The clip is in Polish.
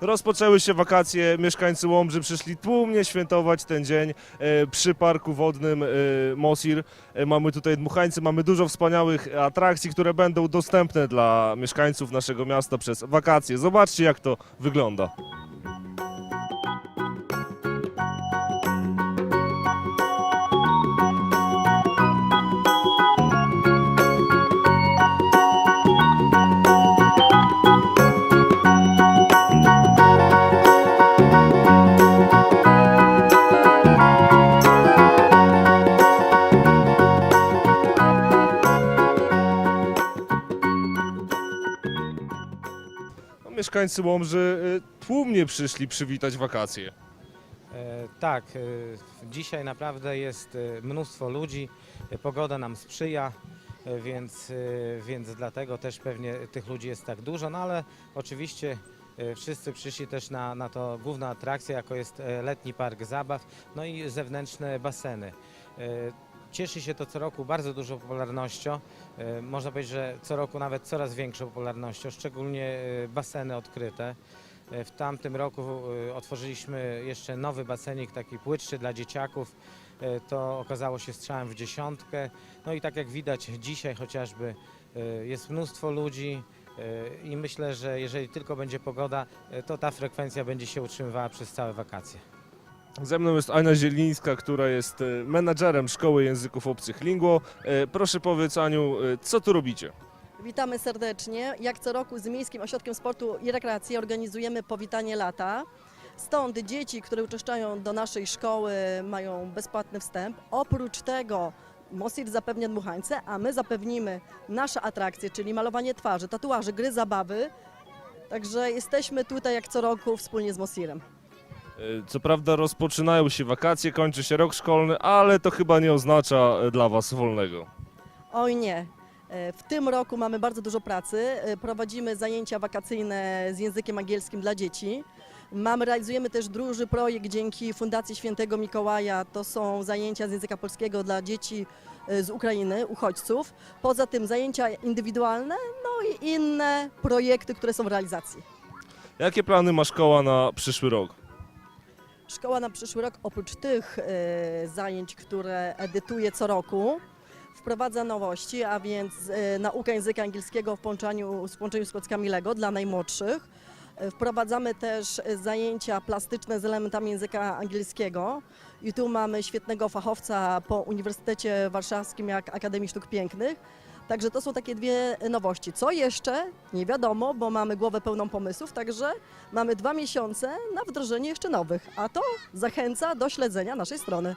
Rozpoczęły się wakacje, mieszkańcy Łomży przyszli tłumnie świętować ten dzień e, przy parku wodnym e, Mosir. E, Mamy tutaj dmuchańcy, mamy dużo wspaniałych atrakcji, które będą dostępne dla mieszkańców naszego miasta przez wakacje. Zobaczcie jak to wygląda. Mieszkańcy Łomży e, tłumnie przyszli przywitać wakacje. E, Tak, e, dzisiaj naprawdę jest e, mnóstwo ludzi, pogoda nam sprzyja, więc, więc dlatego też pewnie tych ludzi jest tak dużo, no ale oczywiście wszyscy przyszli też na, na to główną atrakcję, jako jest letni park zabaw, no i zewnętrzne baseny. Cieszy się to co roku bardzo dużą popularnością. E, Można powiedzieć, że co roku nawet coraz większą popularnością, szczególnie e, baseny odkryte. E, W tamtym roku otworzyliśmy jeszcze nowy basenik, taki płytszy dla dzieciaków. To okazało się strzałem w dziesiątkę. No i tak jak widać dzisiaj chociażby jest mnóstwo ludzi i myślę, że jeżeli tylko będzie pogoda, to ta frekwencja będzie się utrzymywała przez całe wakacje. Ze mną jest Ania Zielińska, która jest e, menadżerem Szkoły Języków Obcych Linguo. E, Proszę powiedz Aniu, e, co tu robicie? Witamy serdecznie. Jak co roku z Miejskim Ośrodkiem Sportu i Rekreacji organizujemy powitanie lata. Stąd dzieci, które uczęszczają do naszej szkoły mają bezpłatny wstęp. Oprócz tego Mosir zapewnia dmuchańce, a my zapewnimy nasze atrakcje, czyli malowanie twarzy, tatuaże, gry, zabawy. Także jesteśmy tutaj jak co roku wspólnie z Mosirem. E, Co prawda rozpoczynają się wakacje, kończy się rok szkolny, ale to chyba nie oznacza e, dla Was wolnego. Oj nie. E, W tym roku mamy bardzo dużo pracy. Prowadzimy zajęcia wakacyjne z językiem angielskim dla dzieci. Mamy, realizujemy też duży projekt dzięki Fundacji Świętego Mikołaja. To są zajęcia z języka polskiego dla dzieci z Ukrainy, uchodźców. Poza tym zajęcia indywidualne, no i inne projekty, które są w realizacji. Jakie plany ma szkoła na przyszły rok? Szkoła na przyszły rok oprócz tych e, zajęć, które edytuje co roku, wprowadza nowości, a więc e, naukę języka angielskiego w połączeniu, w połączeniu z klockami Lego dla najmłodszych. E, Wprowadzamy też zajęcia plastyczne z elementami języka angielskiego i tu mamy świetnego fachowca po Uniwersytecie Warszawskim jak Akademii Sztuk Pięknych. Także to są takie dwie nowości. Co jeszcze? Nie wiadomo, bo mamy głowę pełną pomysłów, także mamy dwa miesiące na wdrożenie jeszcze nowych, a to zachęca do śledzenia naszej strony.